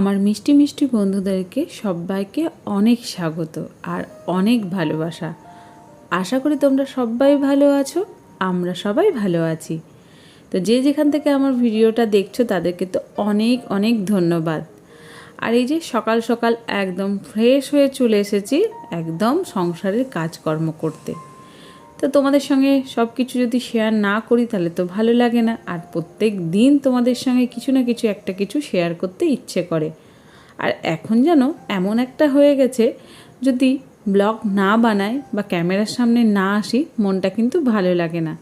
আমার মিষ্টি মিষ্টি বন্ধুদেরকে সবাইকে অনেক স্বাগত আর অনেক ভালোবাসা। আশা করি তোমরা সবাই ভালো আছো, আমরা সবাই ভালো আছি। তো যে যেখান থেকে আমার ভিডিওটা দেখছ, তাদেরকে তো অনেক অনেক ধন্যবাদ। আর এই যে সকাল সকাল একদম ফ্রেশ হয়ে চলে এসেছি, একদম সংসারের কাজকর্ম করতে। তো তোমাদের সঙ্গে সব কিছু যদি শেয়ার না করি, তাহলে তো ভালো লাগে না। আর প্রত্যেক দিন তোমাদের সঙ্গে কিছু না কিছু একটা কিছু শেয়ার করতে ইচ্ছে করে। আর এখন যেন এমন একটা হয়ে গেছে, যদি ব্লগ না বানাই বা ক্যামেরার সামনে না আসি, মনটা কিন্তু ভালো লাগে না।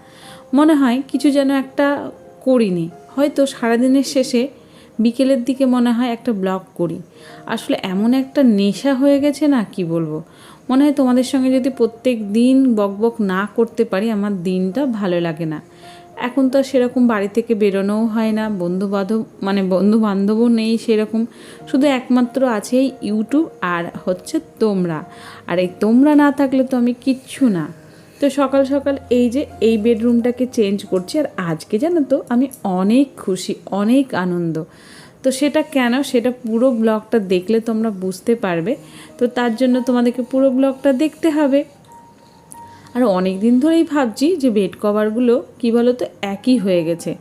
মনে হয় কিছু যেন একটা করিনি। হয়তো সারাদিনের শেষে বিকেলের দিকে মনে হয় একটা ব্লগ করি। আসলে এমন একটা নেশা হয়ে গেছে না, কি বলব? মনে হয় তোমাদের সঙ্গে যদি প্রত্যেক দিন বক বক না করতে পারি, আমার দিনটা ভালো লাগে না। এখন তো সেরকম বাড়ি থেকে বেরোনোও হয় না বন্ধু বান্ধব মানে বন্ধু বান্ধবও নেই সেরকম। শুধু একমাত্র আছে ইউটিউব আর হচ্ছে তোমরা। আর এই তোমরা না থাকলে তো আমি কিচ্ছু না। তো সকাল সকাল এই যে এই বেডরুমটাকে চেঞ্জ করছি, আর আজকে জানো তো আমি অনেক খুশি, অনেক আনন্দ। তো সেটা কেন? সেটা পুরো ব্লগটা দেখলে তোমরা বুঝতে পারবে। তো তার জন্য তোমাদেরকে পুরো ব্লগটা দেখতে হবে। আর অনেক দিন ধরেই ভাবছি যে বেড কভারগুলো কী বলো তো একই হয়ে গেছে।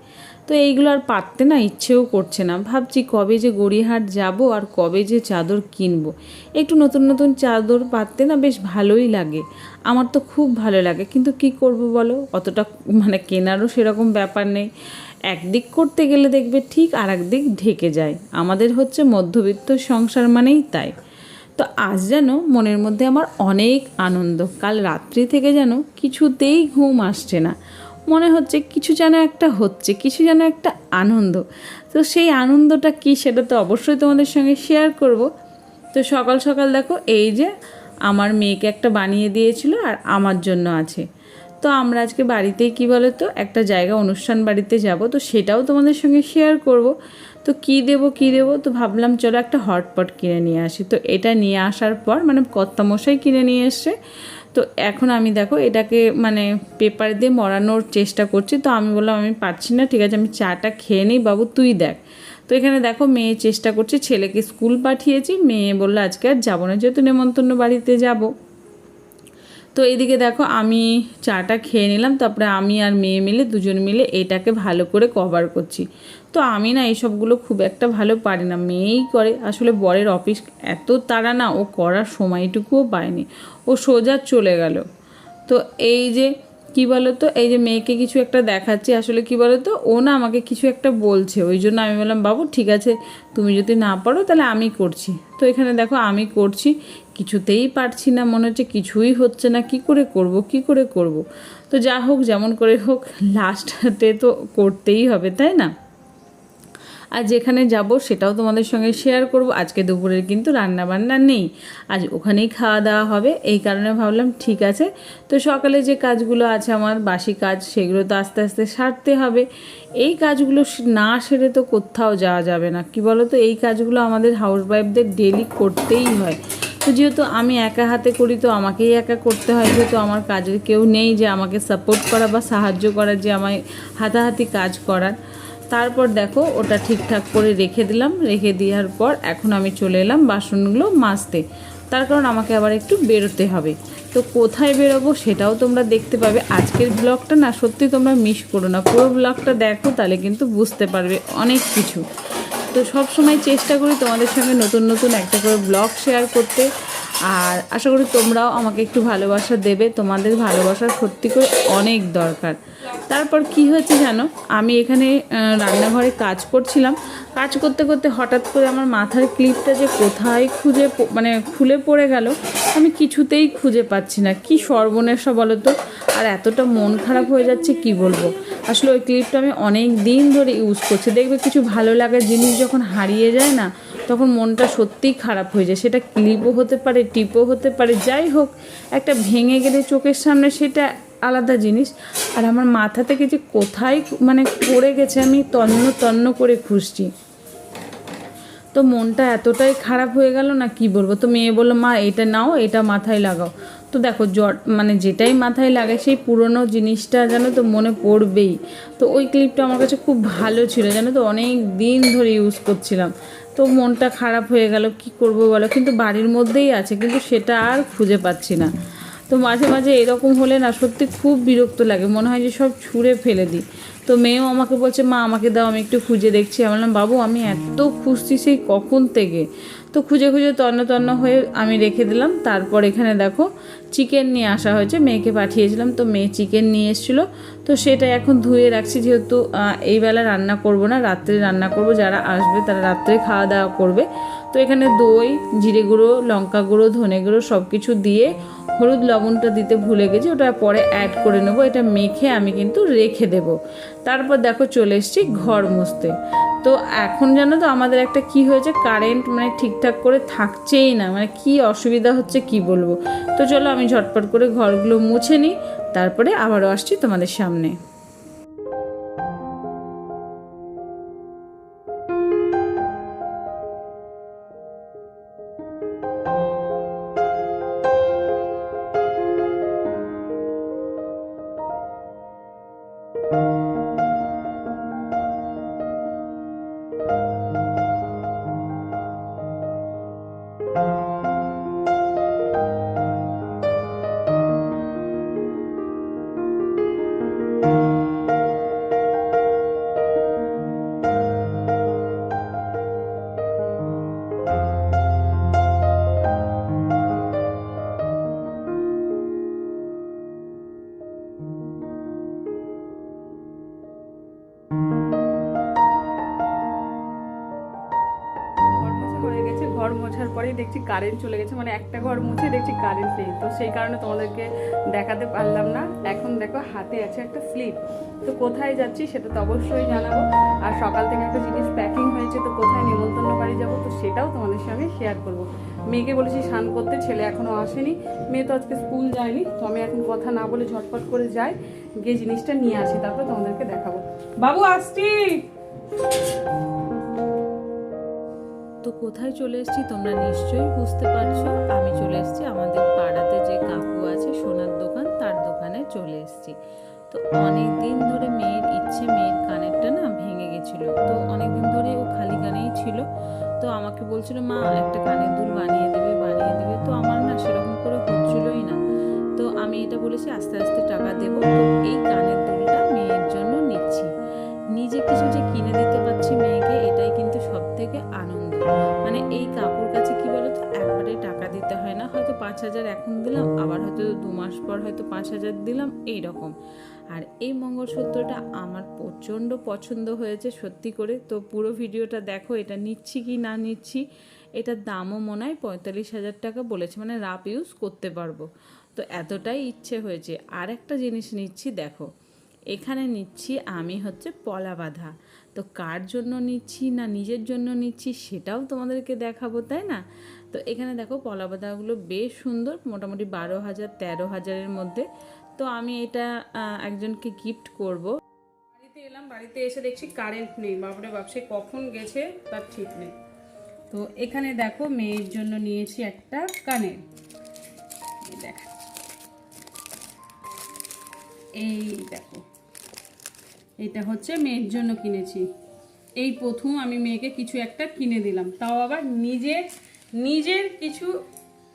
তো এইগুলো আর পারতে না ইচ্ছেও করছে না। ভাবছি কবে যে গড়িয়াহাট যাব আর কবে যে চাদর কিনবো। একটু নতুন নতুন চাদর পাততে না বেশ ভালোই লাগে। আমার তো খুব ভালো লাগে। কিন্তু কি করব বলো? অতটা মানে কেনারও সেরকম ব্যাপার নেই। একদিক করতে গেলে দেখবে ঠিক আর একদিক ঢেকে যায়। আমাদের হচ্ছে মধ্যবিত্ত সংসার মানেই তাই। তো আজ যেন মনের মধ্যে আমার অনেক আনন্দ, কাল রাত্রি থেকে যেন কিছুতেই ঘুম আসছে না। মনে হচ্ছে কিছু যেন একটা হচ্ছে, কিছু যেন একটা আনন্দ। তো সেই আনন্দটা কি সেটা তো অবশ্যই তোমাদের সঙ্গে শেয়ার করব। তো সকাল সকাল দেখো, এই যে আমার মেয়েকে একটা বানিয়ে দিয়েছিল আর আমার জন্য আছে। তো আমরা আজকে বাড়িতেই কী বলো তো একটা জায়গা অনুষ্ঠান বাড়িতে যাব, তো সেটাও তোমাদের সঙ্গে শেয়ার করব। তো কি দেব কি দেব? তো ভাবলাম চলো একটা হটপট কিনে নিয়ে আসি। তো এটা নিয়ে আসার পর মানে কর্তামশাই কিনে নিয়ে এসছে। তো এখন আমি দেখো এটাকে মানে পেপার দিয়ে মরানোর চেষ্টা করছি। তো আমি বললাম, আমি পারছি না, ঠিক আছে, আমি চাটা খেয়ে নিই, বাবু, তুই দেখ। তো এখানে দেখো মেয়ে চেষ্টা করছে, ছেলেকে স্কুল পাঠিয়েছি। মেয়ে বলল, আজকে আর যাব না, যেহেতু নেমন্তন্ন বাড়িতে যাব। তো এইদিকে দেখো আমি চাটা খেয়ে নিলাম, তারপরে আমি আর মেয়ে মিলে, দুজন মিলে এটাকে ভালো করে কভার করছি। তো আমি না এইসবগুলো খুব একটা ভালো পারি না, মেয়েই করে। আসলে বরের অফিস এত তারা না, ও করার সময়টুকুও পায়নি। ও সোজা চলে গেল। তো এই যে, কি বলো তো এই যে মেয়েকে কিছু একটা দেখাচ্ছি, আসলে কি বলো তো ও না আমাকে কিছু একটা বলছে। ওই জন্য আমি বললাম, বাবু, ঠিক আছে, তুমি যদি না পারো, তাহলে আমি করছি। তো এখানে দেখো আমি করছি। কিছুতেই পারছি না। মনে হচ্ছে কিছুই হচ্ছে না। কি করে করব? কি করে করব? তো যা হোক, যেমন করে হোক লাস্টে তো করতেই হবে, তাই না? আর যেখানে যাব সেটাও তোমাদের সঙ্গে শেয়ার করব। আজকে দুপুরের কিন্তু রান্না বান্না নেই। আজ ওখানেই খাওয়া দাওয়া হবে। এই কারণে ভাবলাম ঠিক আছে। তো সকালে যে কাজগুলো আছে আমার, বাসি কাজ, সেগুলো তো আস্তে আস্তে সারতে হবে। এই কাজগুলো না সেরে তো কোথাও যাওয়া যাবে না। কি বলো তো এই কাজগুলো আমাদের হাউস ওয়াইফদের ডেলি করতেই হয়। তো যেহেতু আমি একা হাতে করি, তো আমাকেই একা করতে হয়। যেহেতু আমার কাজের কেউ নেই যে আমাকে সাপোর্ট করা বা সাহায্য করার যে আমায় হাতাহাতি কাজ করার। তারপর দেখো, ওটা ঠিকঠাক করে রেখে দিলাম। রেখে দেওয়ার পর এখন আমি চলে এলাম বাসনগুলো মাজতে। তার কারণ আমাকে আবার একটু বেরোতে হবে। তো কোথায় বেরোবো সেটাও তোমরা দেখতে পাবে। আজকের ব্লগটা না, সত্যি তোমরা মিস করো না। পুরো ব্লগটা দেখো, তাহলে কিন্তু বুঝতে পারবে অনেক কিছু। তো সব সময় চেষ্টা করি তোমাদের সঙ্গে নতুন নতুন একটা করে ব্লগ শেয়ার করতে। আর আশা করি তোমরাও আমাকে একটু ভালোবাসা দেবে। তোমাদের ভালোবাসা সত্যি করে অনেক দরকার। তারপর কি হয়েছে জানো? আমি এখানে রান্নাঘরে কাজ করছিলাম। কাজ করতে করতে হঠাৎ করে আমার মাথার ক্লিপটা যে কোথায় খুঁজে মানে খুলে পড়ে গেল, আমি কিছুতেই খুঁজে পাচ্ছি না। কি সর্বনেশা বলো তো? আর এতটা মন খারাপ হয়ে যাচ্ছে, কি বলব? আসলে ওই ক্লিপটা আমি অনেক দিন ধরে ইউজ করছি। দেখবে কিছু ভালো লাগার জিনিস যখন হারিয়ে যায় না তখন মনটা সত্যিই খারাপ হয়ে যায়। সেটা ক্লিপও হতে পারে, টিপও হতে পারে, যাই হোক, একটা ভেঙে গেলে চোখের সামনে সেটা আলাদা জিনিস। আর আমার মাথা থেকে যে কোথায় মানে পড়ে গেছে, আমি তন্ন তন্ন করে খুঁজছি। তো মনটা এতটাই খারাপ হয়ে গেল না কি বলব? তো মেয়ে বলল, মা, এটা নাও, এটা মাথায় লাগাও। তো দেখো, জ্বর মানে যেটাই মাথায় লাগে, সেই পুরনো জিনিসটা যেন তো মনে পড়বেই। তো ওই ক্লিপটা আমার কাছে খুব ভালো ছিল, জানো তো, অনেক দিন ধরে ইউজ করছিলাম। তো মনটা খারাপ হয়ে গেল, কি করব বলো? কিন্তু বাড়ির মধ্যেই আছে, কিন্তু সেটা আর খুঁজে পাচ্ছি না। তো মাঝে মাঝে এরকম হলে না সত্যি খুব বিরক্ত লাগে। মনে হয় যে সব ছুঁড়ে ফেলে দিই। তো মেয়েও আমাকে বলছে, মা, আমাকে দাও, আমি একটু খুঁজে দেখছি। আমি বললাম, বাবু, আমি এত খুঁজছি সেই কখন থেকে? তো খুঁজে খুঁজে তন্ন তন্ন হয়ে আমি রেখে দিলাম। তারপর এখানে দেখো, চিকেন নিয়ে আসা হয়েছে। মেয়েকে পাঠিয়েছিলাম, তো মেয়ে চিকেন নিয়ে এসেছিল। তো সেটা এখন ধুয়ে রাখছি, যেহেতু এইবেলা রান্না করব না, রাত্রে রান্না করব। যারা আসবে তারা রাত্রে খাওয়া দাওয়া করবে। তো এখানে দই, জিরে গুঁড়ো, লঙ্কা গুঁড়ো, ধনে গুঁড়ো সব কিছু দিয়ে হলুদ লবণটা দিতে ভুলে গেছি, ওটা পরে অ্যাড করে নেব। এটা মেখে আমি কিন্তু রেখে দেব। তারপর দেখো চলে এসছি ঘর মুছতে। তো এখন জানো তো আমাদের একটা কি হয়েছে কারেন্ট মানে ঠিকঠাক করে থাকছেই না মানে কি অসুবিধা হচ্ছে কি বলব? তো চলো আমি ঝটপট করে ঘরগুলো মুছে নিই, তারপরে আবারও আসছি তোমাদের সামনে। দেখছি কারেন্ট চলে গেছে মানে একটা ঘর মুছে দেখছি কারেন্ট নেই। তো সেই কারণে তোমাদেরকে দেখাতে পারলাম না। এখন দেখো হাতে আছে একটা স্লিপ তো কোথায় যাচ্ছি সেটা তো অবশ্যই জানাব। আর সকাল থেকে একটা জিনিস প্যাকিং হয়েছে, তো কোথায় নিমন্ত্রণ বাড়ি যাব, তো সেটাও তোমাদের সঙ্গে শেয়ার করব। মেয়েকে বলেছি স্নান করতে, ছেলে এখনও আসেনি। মেয়ে তো আজকে স্কুল যায়নি, তো আমি এখন কথা না বলে ঝটপট করে যাই, গিয়ে জিনিসটা নিয়ে আসি, তারপর তোমাদেরকে দেখাবো। বাবু, আসছি! তো কোথায় চলে এসেছি তোমরা নিশ্চয়ই বুঝতে পারছ। আমি চলে এসেছি আমাদের পাড়াতে যে কাকু আছে, সোনার দোকান, তার দোকানে চলে এসেছি। তো অনেক দিন ধরে মেয়ের ইচ্ছে, মেয়ের কানেরটা না ভেঙে গেছিল। তো অনেক দিন ধরে ও খালি কানেই ছিল। তো আমাকে বলছিল, মা, একটা কানের দুল বানিয়ে দেবে বানিয়ে দেবে। তো আমার না সেরকম করে হচ্ছিলই না। তো আমি এটা বলেছি, আস্তে আস্তে টাকা দেবো। তো পাঁচ হাজার এখন দিলাম, আবার হয়তো দু মাস পর হয়তো পাঁচ হাজার দিলাম এই রকম আর এই মঙ্গলসূত্রটা আমার প্রচণ্ড পছন্দ হয়েছে, সত্যি করে। তো পুরো ভিডিওটা দেখো, এটা নিচ্ছি কি না নিচ্ছি, এটার দামও মনে হয় পঁয়তাল্লিশ হাজার টাকা বলেছে মানে রাপ ইউজ করতে পারব। তো এতটাই ইচ্ছে হয়েছে। আর একটা জিনিস নিচ্ছি, দেখো। এখানে নিচ্ছি আমি হচ্ছে পলা বাঁধা। তো কার জন্য নিচ্ছি না নিজের জন্য নিচ্ছি, সেটাও তোমাদেরকে দেখাবো, তাই না? তো এখানে দেখো পলা বাঁধাগুলো বেশ সুন্দর, মোটামুটি বারো হাজার, তেরো হাজারের মধ্যে। তো আমি এটা একজনকে গিফট করব। বাড়িতে এলাম, বাড়িতে এসে দেখছি কারেন্ট নেই। বাপরে বাপ, সে কখন গেছে তার ঠিক নেই। তো এখানে দেখো মেয়ের জন্য নিয়েছি একটা কানের এই এই দেখো। এটা হচ্ছে মেয়ের জন্য কিনেছি। এই প্রথম আমি মেয়েকে কিছু একটা কিনে দিলাম। তাও আবার নিজের নিজের কিছু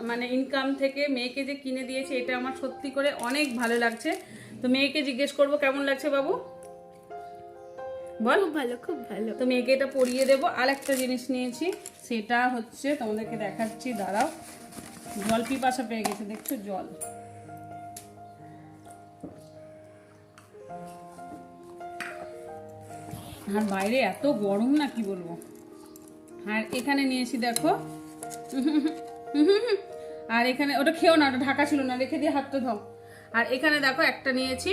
মানে ইনকাম থেকে মেয়েকে যে কিনে দিয়েছে এটা আমার সত্যি করে অনেক ভালো লাগছে। তো মেয়েকে জিজ্ঞেস করব কেমন লাগছে বাবু? বল। ভালো খুব ভালো। তো মেয়েকে এটা পরিয়ে দেবো। আর একটা জিনিস নিয়েছি সেটা হচ্ছে তোমাদেরকে দেখাচ্ছি দাঁড়াও। জল পিপাসা পেয়ে গেছে দেখছ জল। আর বাইরে এত গরম না কি বলব? আর এখানে নিয়েছি দেখো আর এখানে ওটা খেও না, ওটা ঢাকা ছিল না, রেখে দিয়ে হাতটা ধো আর এখানে দেখো একটা নিয়েছি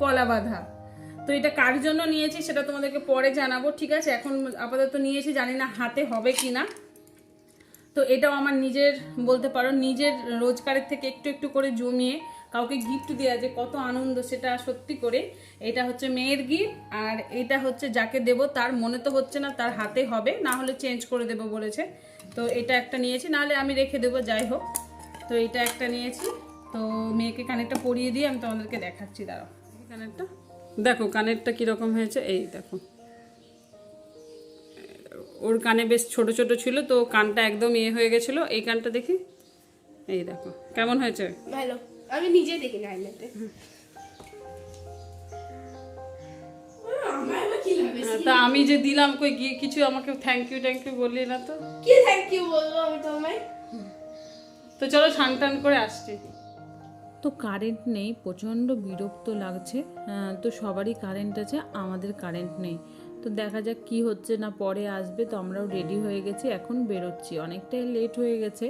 পলা বাঁধা। তো এটা কার জন্য নিয়েছি সেটা তোমাদেরকে পরে জানাব, ঠিক আছে? এখন আপাতত নিয়েছি, জানি না হাতে হবে কি না তো এটাও আমার নিজের, বলতে পারো, নিজের রোজগারের থেকে একটু একটু করে জমিয়ে কাউকে গিফট দেওয়া যে কত আনন্দ সেটা সত্যি করে, এটা হচ্ছে মেয়ের গিফট আর এটা হচ্ছে যাকে দেব তার মনে তো হচ্ছে না, তার হাতে হবে, না হলে চেঞ্জ করে দেবো বলেছে। তো এটা একটা নিয়েছি, নাহলে আমি রেখে দেবো, যাই হোক। তো এটা একটা নিয়েছি। তো মেয়েকে কানেরটা পরিয়ে দিয়ে আমি তোমাদেরকে দেখাচ্ছি, দাঁড়াও। কানেরটা? দেখো, কানেরটা কীরকম হয়েছে, এই দেখো। ওর কানে বেশ ছোট ছোট ছিল, তো কানটা একদম ইয়ে হয়ে গেছিল। এই কানটা দেখি। এই দেখো, কেমন হয়েছে? ভালো। আমি নিজে দেখি না হ্যাঁ, তা আমি যে দিলাম কই গিয়ে কিছু আমাকে থ্যাংক ইউ থ্যাংক ইউ বললি না তো? কি থ্যাংক ইউ বলব আমি তোমায়? তো চলো স্নান টান করে আসছি। তো কারেন্ট নেই প্রচণ্ড বিরক্ত লাগছে। তো সবারই কারেন্ট আছে আমাদের কারেন্ট নেই। তো দেখা যাক কি হচ্ছে না পরে আসবে। তো আমরাও রেডি হয়ে গেছি এখন বেরোচ্ছি। অনেকটাই লেট হয়ে গেছে।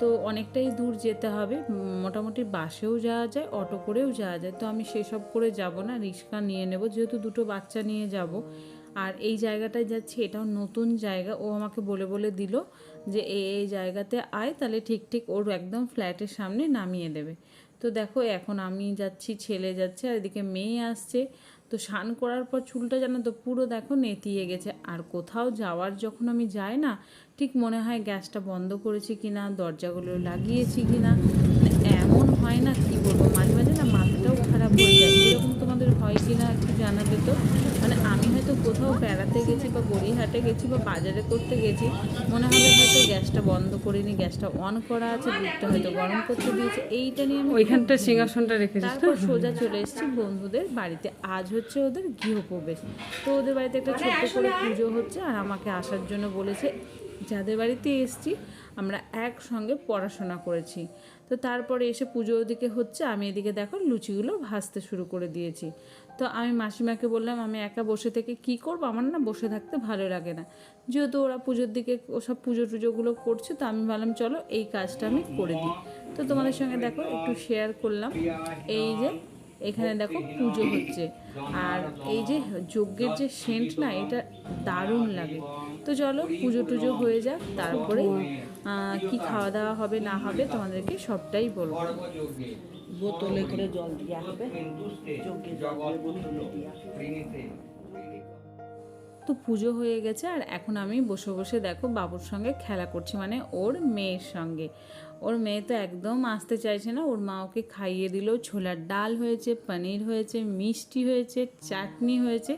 তো অনেকটাই দূর যেতে হবে। মোটামুটি বাসেও যাওয়া যায়, অটো করেও যাওয়া যায়। তো আমি সেসব করে যাব না, রিক্সা নিয়ে নেব। যেহেতু দুটো বাচ্চা নিয়ে যাব, আর এই জায়গাটায় যাচ্ছি, এটাও নতুন জায়গা। ও আমাকে বলে বলে দিল যে এই এই জায়গাতে আয়, তাহলে ঠিক ঠিক ওর একদম ফ্ল্যাটের সামনে নামিয়ে দেবে। তো দেখো, এখন আমি যাচ্ছি, ছেলে যাচ্ছে, আর এদিকে মেয়ে আসছে। তো স্নান করার পর চুলটা জানো তো পুরো দেখো নেতিয়ে গেছে। আর কোথাও যাওয়ার যখন আমি যাই না, ঠিক মনে হয় গ্যাসটা বন্ধ করেছি কিনা, দরজাগুলো লাগিয়েছি কিনা না এমন হয় না কি বলব মাঝে মাঝে না মাথাটাও খারাপ হয়ে যায় এরকম তোমাদের হয় কিনা একটু জানাবে তো মানে আমি হয়তো কোথাও বেড়াতে গেছি বা গড়িহাটে গেছি বা বাজারে করতে গেছি মনে হবে হয়তো গ্যাসটা বন্ধ করিনি গ্যাসটা অন করা আছে দুধটা হয়তো গরম করতে দিয়েছে এইটা নিয়ে আমি ওইখানটা সিংহাসনটা রেখেছিস তারপর সোজা চলে এসেছি বন্ধুদের বাড়িতে আজ হচ্ছে ওদের গৃহপ্রবেশ। তো ওদের বাড়িতে একটা ছোট্ট করে পুজো হচ্ছে আর আমাকে আসার জন্য বলেছে যাদের বাড়িতে এসেছি আমরা একসঙ্গে পড়াশোনা করেছি। তো তারপরে এসে পুজো ওদিকে হচ্ছে, আমি এদিকে দেখো লুচিগুলো ভাজতে শুরু করে দিয়েছি। তো আমি মাসিমাকে বললাম, আমি একা বসে থেকে কি করব? আমার না বসে থাকতে ভালো লাগে না। যেহেতু ওরা পুজোর দিকে ওসব পুজো টুজোগুলো করছে, তো আমি ভাবলাম, চলো এই কাজটা আমি করে দিই। তো তোমাদের সঙ্গে দেখো, একটু শেয়ার করলাম। এই যে, এখানে দেখো পুজো হচ্ছে। আর এই যে যজ্ঞের যে সেন্ট না, এটা দারুণ লাগে। তো চলো পুজো টুজো হয়ে যাক, তারপরে কি খাওয়া দাওয়া হবে না হবে তোমাদেরকে সবটাই বলব। বোতলে করে জল দেওয়া হবে। তো পুজো হয়ে গেছে আর এখন আমি বসে বসে দেখো বাবুর সঙ্গে খেলা করছি মানে ওর মেয়ের সঙ্গে। ওর মেয়ে তো একদম আসতে চাইছে না ওর মা ওকে খাইয়ে দিল ছোলার ডাল হয়েছে পনির হয়েছে মিষ্টি হয়েছে চাটনি হয়েছে।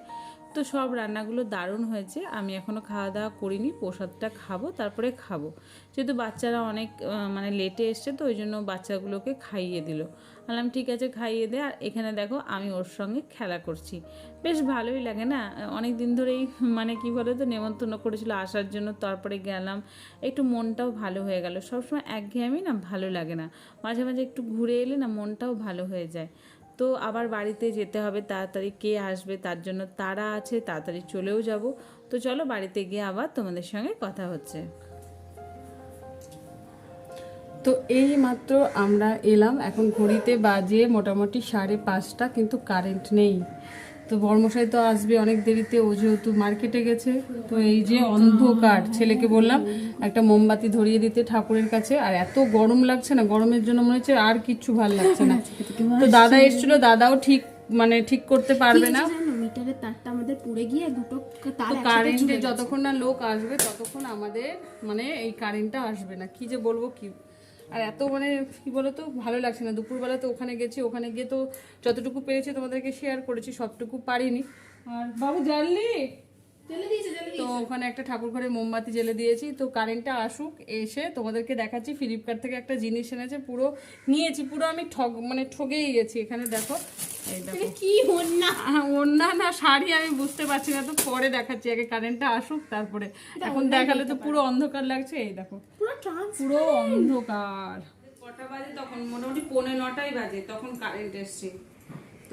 তো সব রান্নাগুলো দারুণ হয়েছে। আমি এখনও খাওয়া দাওয়া করিনি, প্রসাদটা খাব, তারপরে খাব। যেহেতু বাচ্চারা অনেক মানে লেটে এসছে, তো ওই জন্য বাচ্চাগুলোকে খাইয়ে দিল। বললাম, ঠিক আছে, খাইয়ে দে। আর এখানে দেখো, আমি ওর সঙ্গে খেলা করছি। বেশ ভালোই লাগে না? অনেক দিন ধরেই মানে কি বলে তো নেমন্তন্ন করেছিল আসার জন্য। তারপরে গেলাম, একটু মনটাও ভালো হয়ে গেল। সবসময় একঘেয়েমি না, ভালো লাগে না। মাঝে মাঝে একটু ঘুরে এলে না, মনটাও ভালো হয়ে যায়। তো আবার বাড়িতে যেতে হবে, তাড়াতাড়ি কে আসবে, তার জন্য তারা আছে, তাড়াতাড়ি চলেও যাব। তো চলো বাড়িতে গিয়ে আবার তোমাদের সঙ্গে কথা হচ্ছে। তো এই মাত্র আমরা এলাম, এখন ঘড়িতে বাজে মোটামুটি সাড়ে পাঁচটা, কিন্তু কারেন্ট নেই। তো বর্মশাই তো আসবে অনেক দেরিতে ও যেহেতু মার্কেটে গেছে তো এই যে অন্ধকার ছেলেকে বললাম একটা মোমবাতি ধরিয়ে দিতে ঠাকুরের কাছে আর এত গরম লাগছে না গরমের জন্য মনে হচ্ছে আর কিচ্ছু ভালো লাগছে না। তো দাদা এসেছিল দাদাও ঠিক মানে ঠিক করতে পারবে না। জানো? মিটারের তারটা আমাদের পুড়ে গিয়ে দুটো তার কারেন্টে যতক্ষণ না লোক আসবে ততক্ষণ আমাদের মানে এই কারেন্টটা আসবে না। কি যে বলব কি আর এত মানে কি বলতো, ভালো লাগছে না। দুপুরবেলা তো ওখানে গেছি, ওখানে গিয়ে তো যতটুকু পেরেছি তোমাদেরকে শেয়ার করেছি, সবটুকু পারিনি। আর বাবু, জানলি? তো ওখানে একটা ঠাকুর ঘরে মোমবাতি জ্বেলে দিয়েছি। তো কারেন্টটা আসুক এসে তোমাদেরকে দেখাচ্ছি। ফ্লিপকার্ট থেকে একটা জিনিস এনেছে পুরো নিয়েছি পুরো আমি ঠগ মানে ঠগেই গেছি এখানে দেখো। এই কি হন না শাড়ি আমি বুঝতে পারছি না তো পরে দেখাচ্ছি আগে কারেন্টটা আসুক তারপরে। এখন দেখালে তো পুরো। অন্ধকার লাগছে এই দেখো। পুরো পুরো অন্ধকার। কটা বাজে তখন? মোটামুটি পৌনে নটাই বাজে তখন কারেন্ট এসছে।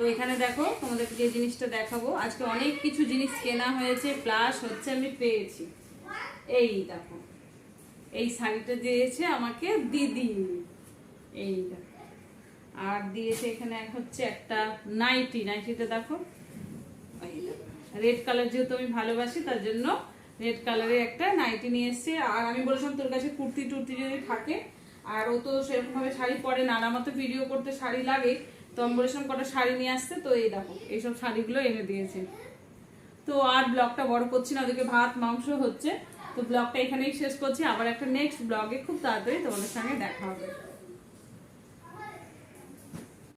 তো এখানে দেখো, তোমাদেরকে যে জিনিসটা দেখাবো। আজকে অনেক কিছু জিনিস কেনা হয়েছে প্লাস হচ্ছে আমি পেয়েছি। এই দেখো, এই শাড়িটা দিয়েছে আমাকে দিদি। এই আর দিয়েছে এখানে হচ্ছে একটা নাইটি। নাইটিটা দেখো রেড কালার যেহেতু আমি ভালোবাসি, তার জন্য রেড কালারের একটা নাইটি নিয়ে এসেছি। আর আমি বলেছিলাম তোর কাছে কুর্তি টুর্তি যদি থাকে, আর ও তো সেরকম ভাবে শাড়ি পরে না, আর আমার তো ভিডিও করতে শাড়ি লাগে। তো আমি বলেছিলাম কটা শাড়ি নিয়ে আসতে তো এই দেখো, এইসব শাড়িগুলো এনে দিয়েছে। তো আর ব্লগটা বড় করছি না ওদেরকে ভাত, মাংস হচ্ছে। তো ব্লগটা এখানেই শেষ করছি। আবার একটা নেক্সট ব্লগে খুব তাড়াতাড়ি তোমাদের সঙ্গে দেখা হবে।